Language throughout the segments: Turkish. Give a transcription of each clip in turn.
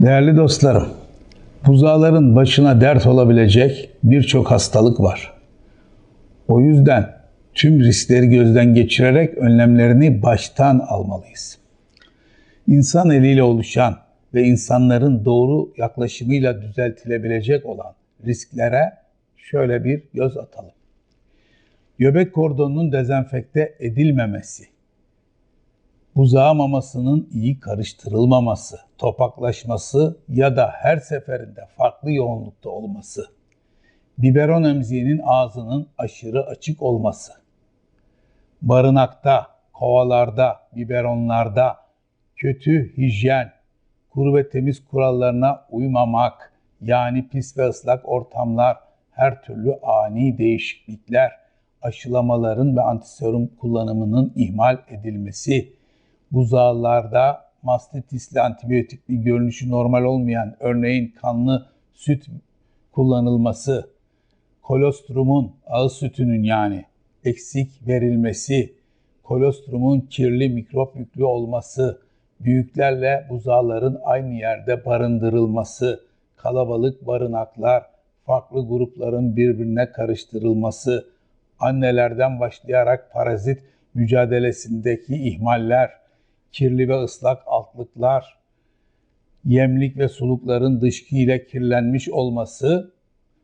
Değerli dostlarım, buzağların başına dert olabilecek birçok hastalık var. O yüzden tüm riskleri gözden geçirerek önlemlerini baştan almalıyız. İnsan eliyle oluşan ve insanların doğru yaklaşımıyla düzeltilebilecek olan risklere şöyle bir göz atalım. Göbek kordonunun dezenfekte edilmemesi, buzağı mamasının iyi karıştırılmaması, topaklaşması ya da her seferinde farklı yoğunlukta olması, biberon emziğinin ağzının aşırı açık olması, barınakta, kovalarda, biberonlarda kötü hijyen, kuru ve temiz kurallarına uymamak, yani pis ve ıslak ortamlar, her türlü ani değişiklikler, aşılamaların ve antiserum kullanımının ihmal edilmesi, buzağlarda mastitisli antibiyotikli görünüşü normal olmayan örneğin kanlı süt kullanılması, kolostrumun, ağız sütünün yani eksik verilmesi, kolostrumun kirli mikrop yüklü olması, büyüklerle buzağların aynı yerde barındırılması, kalabalık barınaklar, farklı grupların birbirine karıştırılması, annelerden başlayarak parazit mücadelesindeki ihmaller, kirli ve ıslak altlıklar, yemlik ve sulukların dışkı ile kirlenmiş olması,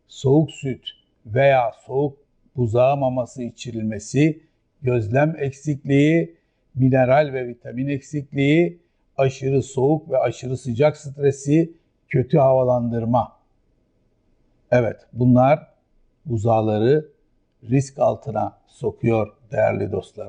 soğuk süt veya soğuk buzağı maması içirilmesi, gözlem eksikliği, mineral ve vitamin eksikliği, aşırı soğuk ve aşırı sıcak stresi, kötü havalandırma. Evet, bunlar buzağları risk altına sokuyor değerli dostlar.